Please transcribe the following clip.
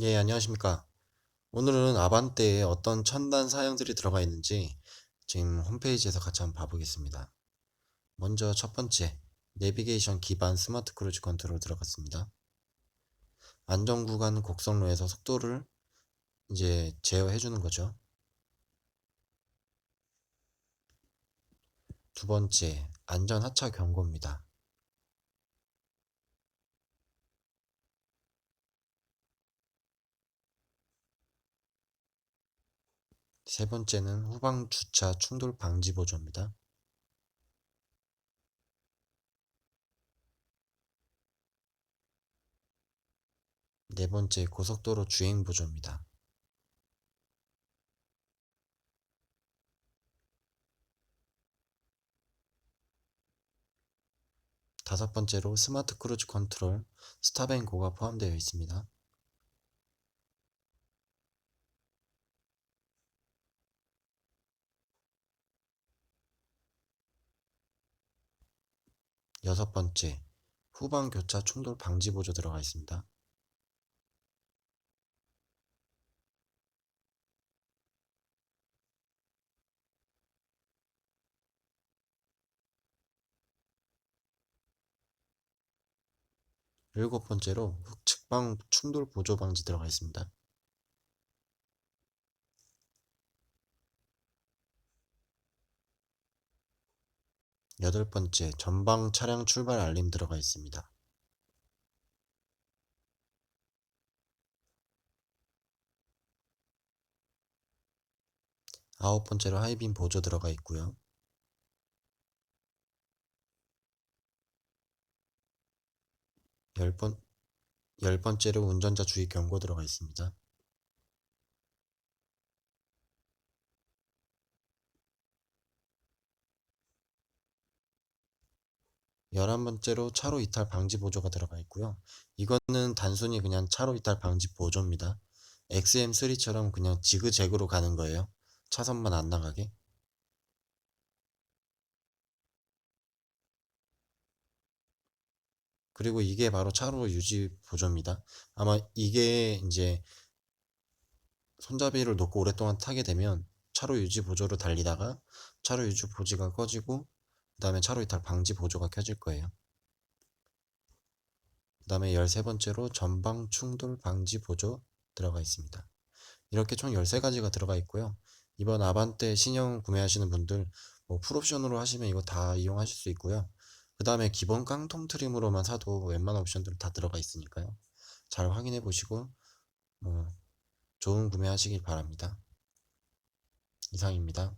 예, 안녕하십니까. 오늘은 아반떼에 어떤 첨단 사양들이 들어가 있는지 지금 홈페이지에서 같이 한번 봐보겠습니다. 먼저 첫 번째, 내비게이션 기반 스마트 크루즈 컨트롤 들어갔습니다. 안전 구간 곡선로에서 속도를 이제 제어해 주는 거죠. 두 번째, 안전 하차 경고입니다. 세 번째는 후방 주차 충돌 방지 보조입니다. 네 번째 고속도로 주행 보조입니다. 다섯 번째로 스마트 크루즈 컨트롤 스탑앤고가 포함되어 있습니다. 여섯 번째, 후방 교차 충돌 방지 보조 들어가 있습니다. 일곱 번째로 측방 충돌 보조 방지 들어가 있습니다. 여덟 번째, 전방 차량 출발 알림 들어가 있습니다. 아홉 번째로 하이빔 보조 들어가 있고요. 열 번, 열 번째로 운전자 주의 경고 들어가 있습니다. 열한 번째로 차로 이탈 방지 보조가 들어가 있고요. 이거는 단순히 그냥 차로 이탈 방지 보조입니다. XM3처럼 그냥 지그재그로 가는 거예요. 차선만 안 나가게. 그리고 이게 바로 차로 유지 보조입니다. 아마 이게 이제 손잡이를 놓고 오랫동안 타게 되면 차로 유지 보조로 달리다가 차로 유지 보조가 꺼지고 그 다음에 차로 이탈 방지 보조가 켜질 거예요. 그 다음에 13번째로 전방 충돌 방지 보조 들어가 있습니다. 이렇게 총 13가지가 들어가 있고요. 이번 아반떼 신형 구매하시는 분들 뭐 풀옵션으로 하시면 이거 다 이용하실 수 있고요. 그 다음에 기본 깡통 트림으로만 사도 웬만한 옵션들은 다 들어가 있으니까요. 잘 확인해 보시고 뭐 좋은 구매하시길 바랍니다. 이상입니다.